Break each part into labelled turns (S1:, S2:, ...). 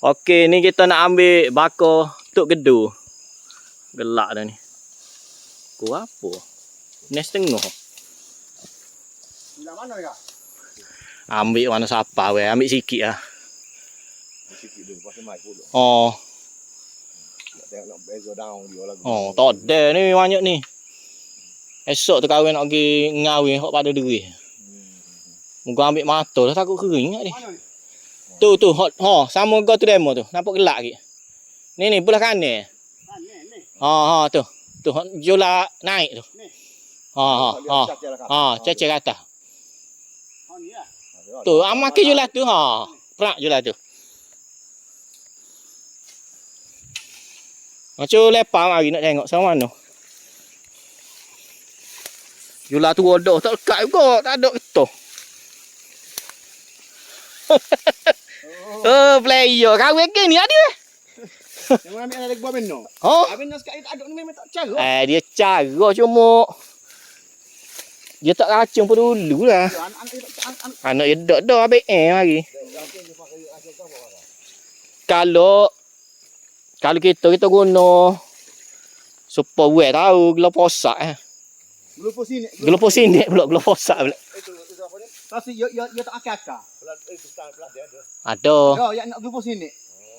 S1: Okey, ni kita nak ambil bakar tuk gedu. Gelak dah ni. Ku apa? Ni setengah.
S2: Bila mana ya?
S1: Ambil mana siapa weh? Ambil sikit lah.
S2: Sikit dulu pasal mai pula.
S1: Oh,
S2: Nak tengok nak beza daun dia lagu.
S1: oh, tak ada ni banyak ni. Esok tu kahwin nak pergi ngawin hok pada diri. Muka ambil mata dah takut kering kat ni.
S2: Mana ni?
S1: Tu tu hot ha sama kau tu demo tu. Nampak gelak lagi. Ni ni belah kanan.
S2: Ha ni.
S1: Ha ha tu. Tu hot jula naik tu. Ha ha ha. Ha cecek ke atas.
S2: Ha lah.
S1: Tu amaki jula tu ha. Perak jula tu. Macam lepas mari nak tengok sama mana. Jula tu bodoh tak lekat juga. Tak ada ketuh. Oh, player. Kahwin ke ni ada.
S2: Yang mana ambil ada buah beno.
S1: Oh.
S2: Habis nak sekat tak ada ni memang tak cara.
S1: Eh, dia cara cuma dia tak racun pun dulu lah.
S2: Tak anak
S1: dia dok dah habis eh mari. Kalau kalau kita kita guna supaya buat tahu glufosak eh.
S2: Glufos sini.
S1: Glufos sini pula glufosak pula.
S2: Itu ni? Tapi ya ya ya tak akak-akak. Itu tak pelan dia ada.
S1: Ada.
S2: Ya, yang nak glufos sini.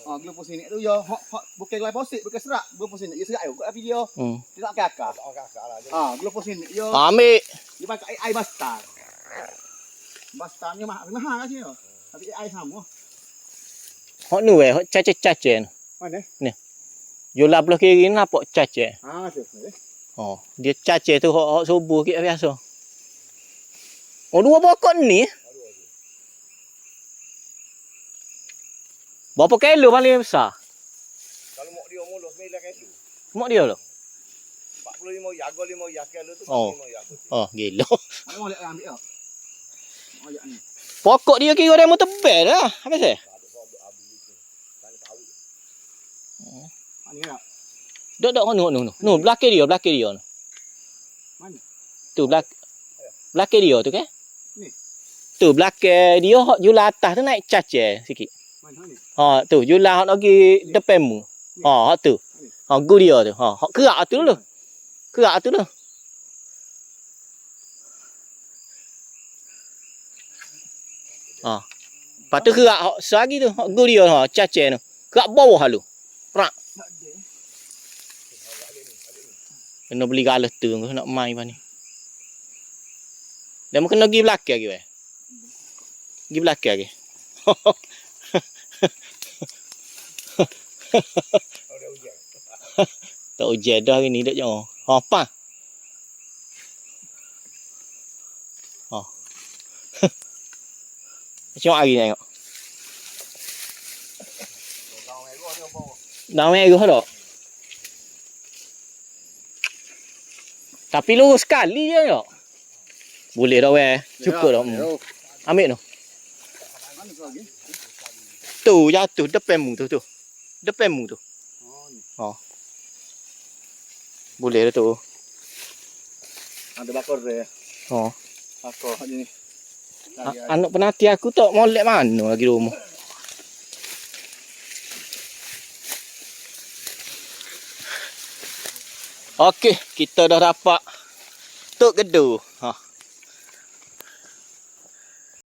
S2: Ha, glufos sini tu ya hok hok bukan glyphosate, bukan serat. Glufos sini. Ya serat yo. Tapi dia
S1: Hmm.
S2: dia tak akak-akak. Tak akak-akak lah. Ha, glufos sini. Ya,
S1: Ambil.
S2: dia pakai air, air bastar. Bastar ni mahal, mahal kan sini. Tapi air sama.
S1: Hok nu eh, hok cace-cace.
S2: Mana?
S1: Jula belah kiri ni nampak cace.
S2: Ha, tu.
S1: Oh, dia cace tu hok hok subuh kita biasa. Oh, dua pokok ni. Berapa kilo paling besar?
S2: Kalau mak dia mulu 9 kilo.
S1: Mak dia loh.
S2: 45 jaga 5 jaga lu tu
S1: Oh.
S2: 45 jaga.
S1: Oh, gila.
S2: Mana boleh ambil ah. Ya ni.
S1: Pokok dia kira dia mau tebal dah. Apa sih?
S2: Ha ni lah.
S1: Dok dok nu nu. Nu belakang dia, belakang dia.
S2: Mana?
S1: Tu belak belakang dia tu ke?
S2: Ni.
S1: Tu belakang dia hok jula atas tu naik cace sikit.
S2: Mana ni?
S1: Ha tu jula hok nak pergi depanmu. Ha hok tu. Ha gu dia tu. Ha hok kerak tu dulu. Kerak tu dulu. Ha. Lepas tu kerak hok selagi tu hok gu dia ha cace tu. Kerak bawah halu. Perak.
S2: Ada.
S1: Kena beli galas tu nak main ni. Dia kena pergi belakang lagi weh. Pergi belakang lagi. tak hujan dah hari ni dak jangan. Ha apa? Ha. Macam hari ni tengok. Dah merah dah. Tapi lurus sekali je tak? Boleh dah weh. Cukup dah. Hmm. Ambil tu. Tu jatuh depanmu tu tu. Depanmu tu.
S2: Oh ni.
S1: Boleh dah tu.
S2: Ada bakar dia.
S1: Ha.
S2: Bakar ni.
S1: A- Anak penati aku tak molek mana lagi rumah. Okey, kita dah dapat tuk gedu.